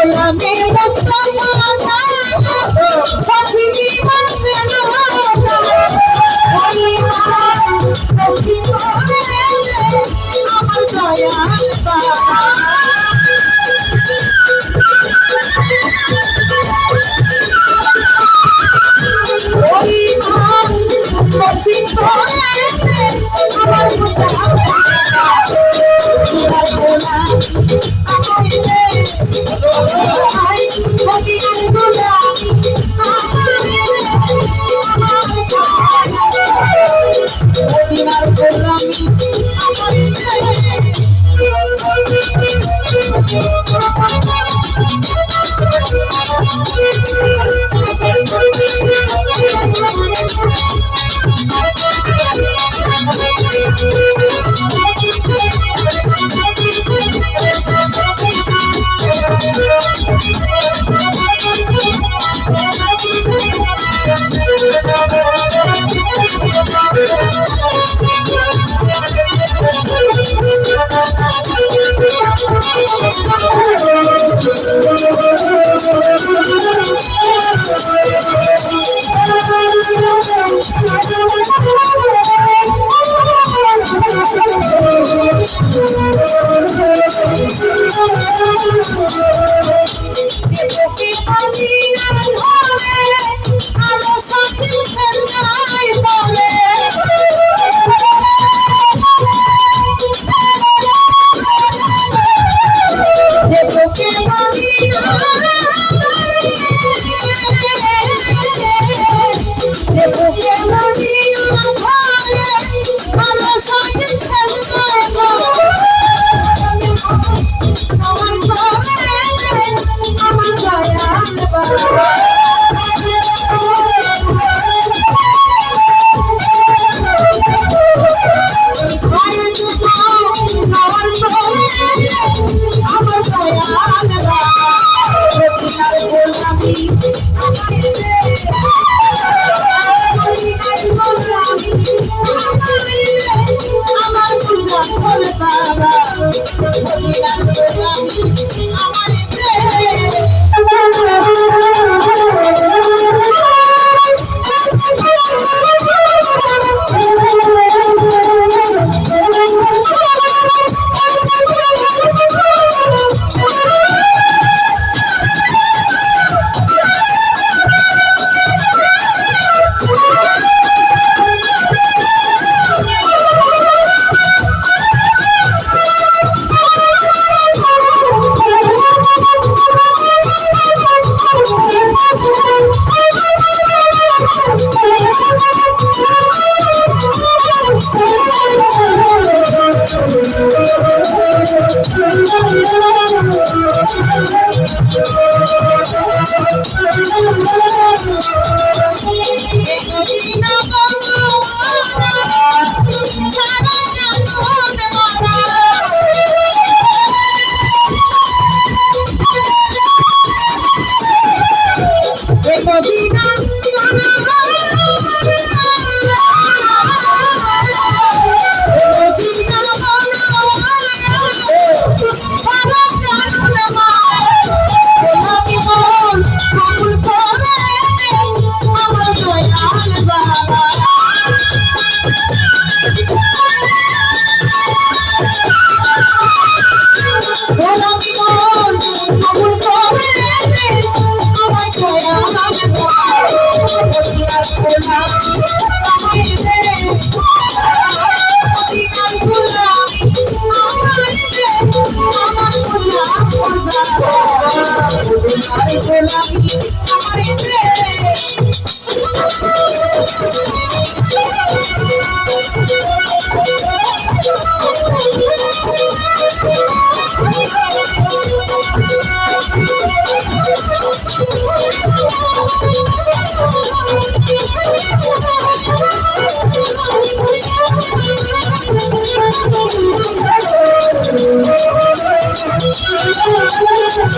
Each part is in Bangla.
গোলামি I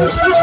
Thank you.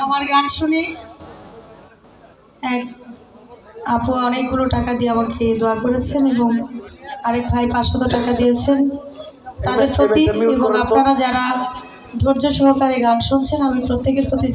আমার গান শুনে এক আপু অনেকগুলো টাকা দিয়ে আমাকে দোয়া করেছেন এবং আরেক ভাই পাঁচশত টাকা দিয়েছেন। তাদের প্রতি এবং আপনারা যারা ধৈর্য সহকারে গান শুনছেন আমি প্রত্যেকের প্রতি